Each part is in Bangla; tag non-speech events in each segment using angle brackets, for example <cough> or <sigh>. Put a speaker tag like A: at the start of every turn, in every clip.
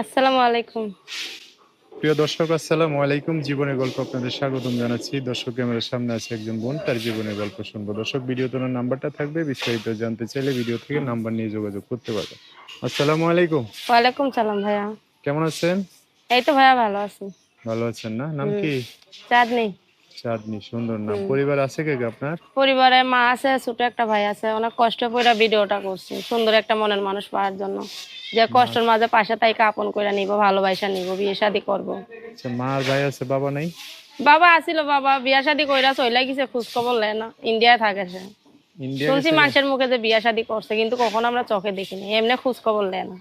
A: আসসালামু আলাইকুম।
B: প্রিয় দর্শক আসসালামু আলাইকুম। জীবনের গল্প আপনাদের স্বাগতম জানাচ্ছি। দর্শক ক্যামেরার সামনে আছে একজন বোন তার জীবনের গল্প শুনব। দর্শক ভিডিও তোলার নাম্বারটা থাকবে। বিস্তারিত জানতে চাইলে ভিডিও থেকে নাম্বার নিয়ে যোগাযোগ করতে পারবে আসসালামু আলাইকুম।
A: ওয়ালাইকুম সালাম ভাইয়া।
B: কেমন আছেন?
A: এই তো ভাইয়া ভালো আছি।
B: ভালো আছেন না? নাম কি?
A: চাঁদনি।
B: চাঁদনি সুন্দর নাম। পরিবার আছে কে আপনার?
A: পরিবারে মা আছে ছোট একটা ভাই আছে। অনেক কষ্ট করে ভিডিওটা করছি। সুন্দর একটা মনের মানুষ পাওয়ার জন্য। যে কষ্টের মাঝে পাশে তাই আপন করে নিব ভালোবাসা নিব বিয়ে শাদি করব।
B: আচ্ছা মা আর ভাই আছে বাবা নেই?
A: বাবা আসিল বাবা বিয়া শাদি কইরা চইলা গেছে খোঁজ খবর লেয় না। ইন্ডিয়ায় থাকে সে। শুনছি মানুষের মুখে যে বিয়া শাদি করছে কিন্তু কখনো আমরা চোখে দেখিনি। এমনি খোঁজ খবর লেয় না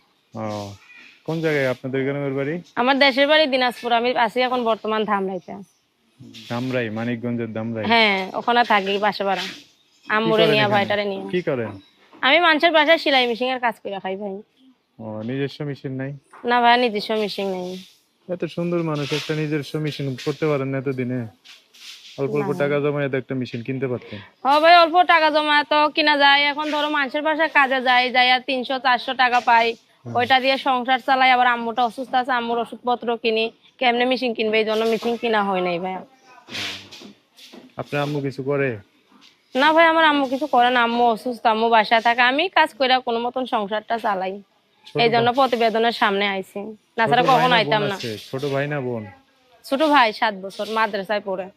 B: কোন জায়গায় আপনাদের গ্রামের বাড়ি?
A: আমার দেশের বাড়ি দিনাজপুর। আমি আছি এখন বর্তমান ধামরাইতে
B: দামরাই মানিকগঞ্জের দামরাই।
A: হ্যাঁ ওখানে থাকি আম্মুরে
B: করেন
A: নিয়ে ভাইটারে নিয়ে।
B: কি করেন?
A: আমি মানুষের বাসায় সেলাই মেশিন এর কাজ করে খাই ভাই।
B: ও নিজস্ব মেশিন নাই?
A: না ভাই নিজস্ব মেশিন নেই।
B: এত সুন্দর মানুষ একটা নিজস্ব মেশিন করতে পারেন না অল্প অল্প টাকা জমায় একটা মেশিন কিনতে পারতেন।
A: ভাই অল্প টাকা জমা তো কিনা যায়। এখন ধরো মানুষের বাসায় কাজে যায় যাই আর তিনশো চারশো টাকা পাই। ওইটা দিয়ে সংসার চালাই আবার আম্মুটা অসুস্থ আছে আম্মুর ওষুধপত্র কিনি। কেমনে মেশিন কিনবে? এই জন্য মেশিন কিনা হয় নাই ভাই
B: আপনার আম্মু কিছু করে?
A: না ভাই আমার আম্মু কিছু করে না। আম্মু অসুস্থ আম্মু বাসায় থাকে। আমি কাজ করে কোনো মতন সংসারটা চালাই। এই জন্য প্রতিবেদনের সামনে আইছি। না ছাড়া কখনো আইতাম না?
B: ছোট ভাই না বোন?
A: ছোট ভাই সাত বছর মাদ্রাসায় পড়ে।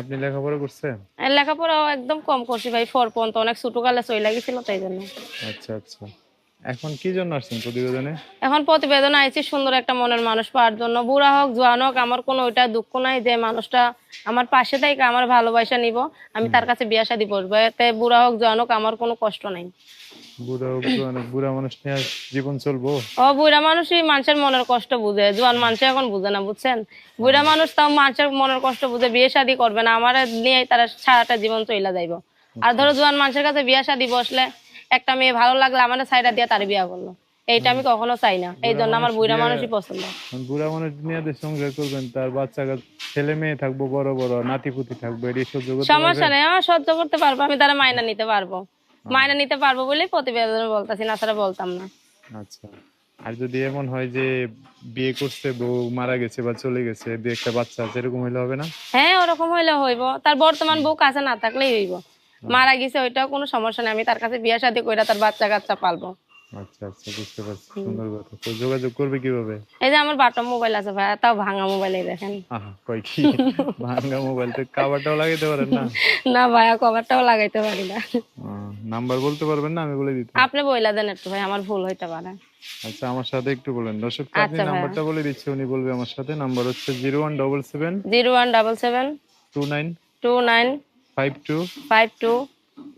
B: আপনি লেখাপড়া করছেন?
A: আর লেখাপড়াও একদম কম করছি ভাই ফোর পর্যন্ত। অনেক ছোট কালে চলে লাগিছিল তাই জন্য।
B: আচ্ছা আচ্ছা। এখন কি জন্য আসছেন প্রতিবেদনে?
A: এখন প্রতিবেদন আইছি সুন্দর একটা মনের মানুষ পাওয়ার জন্য। বুড়া হোক জোয়ান হোক আমার কোনো ওইটা দুঃখ নাই যে মানুষটা আমার পাশে থেকে আমার ভালোবাসা নিব আমি তার কাছে বিয়া শাদি করব। এতে বুড়া হোক জোয়ান হোক আমার কোনো কষ্ট নাই।
B: বুড়া অনেক বুড়া মানুষ নিয়ে জীবন চলবো?
A: ও বুড়া মানুষই মানুষের মনের কষ্ট বুঝে জোয়ান মানুষ এখন বুঝে না বুঝছেন? বুড়া মানুষ তাও মানুষের মনের কষ্ট বুঝে বিয়ে শাদি করবে না আমার নিয়ে তারা সারাটা জীবন চইলা যাইব। আর ধরো জোয়ান মানুষের কাছে বিয়া শাদি বসলে একটা মেয়ে ভালো লাগলে আমার সাইডা দিয়ে তার বিয়া করল। এইটা আমি কখনো চাই না। এই জন্য আমার বুড়া মানুষই পছন্দ।
B: বুড়া মানুষ যে সংসার করবেন তার বাচ্চা ছেলে মেয়ে থাকব বড় বড় নাতি পুতি থাকবে এটি সহ্য করতে
A: সমস্যা নেই আমার সহ্য করতে পারব আমি তারা মাইনা নিতে পারব। মাইনা নিতে পারব বলে প্রতিবেদনে বলতাছি না ছাড়া বলতাম না।
B: আচ্ছা। আর যদি এমন হয় যে বিয়ে করছে বউ মারা গেছে বা চলে গেছে দু একটা বাচ্চা আছে এরকম হইলে হবে না?
A: হ্যাঁ ওরকম হইলে হইব। তার বর্তমান বউ কাছে না থাকলেই হইব। মারা গেছে ওইটাও কোনো সমস্যা নেই। আমি তার কাছে বিয়ে শাদি করে তার বাচ্চা কাচ্চা পালবো
B: আচ্ছা, আচ্ছা, বুঝতে পারছি। যোগাযোগ করবে
A: এই যে আমার মোবাইল আছে তাও ভাঙা দেখেন। <laughs>
B: না?
A: ভাইয়া কভারটাও লাগাইতে পারি না।
B: নাম্বার বলতে পারবেন না? আমি বলে
A: আপনি বইলা দেন একটু ভাই আমার ভুল হইতে পারে।
B: আচ্ছা আমার সাথে একটু বলেন। দর্শক
A: আচ্ছা
B: নাম্বারটা বলে দিচ্ছি উনি বলবে আমার সাথে। নাম্বার হচ্ছে 0177017
A: 29 29
B: five two
A: five two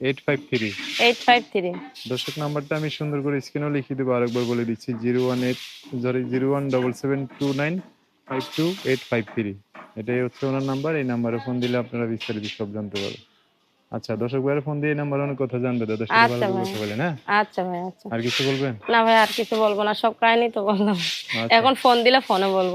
B: eight five three
A: eight five three
B: দর্শক নাম্বারটা আমি সুন্দর করে স্ক্রিনেও লিখে দেবো আরেকবার বলে দিচ্ছি zero one eight sorry zero one double seven two nine five two eight five three এটাই হচ্ছে ওনার নাম্বার এই নাম্বারে ফোন দিলে আপনারা বিস্তারিত সব জানতে পারবেন। আচ্ছা দর্শক ভাইয়ের ফোন দিয়ে নাম্বার অনেক কথা জানবে দাদা সাথে
A: আচ্ছা
B: ভালো করে বলেন হ্যাঁ?
A: আচ্ছা ভাই আচ্ছা।
B: আর কিছু বলবেন?
A: না ভাই আর কিছু বলব না সব কাহিনী তো বললাম।
B: আচ্ছা।
A: এখন ফোন দিলে ফোনে বলব।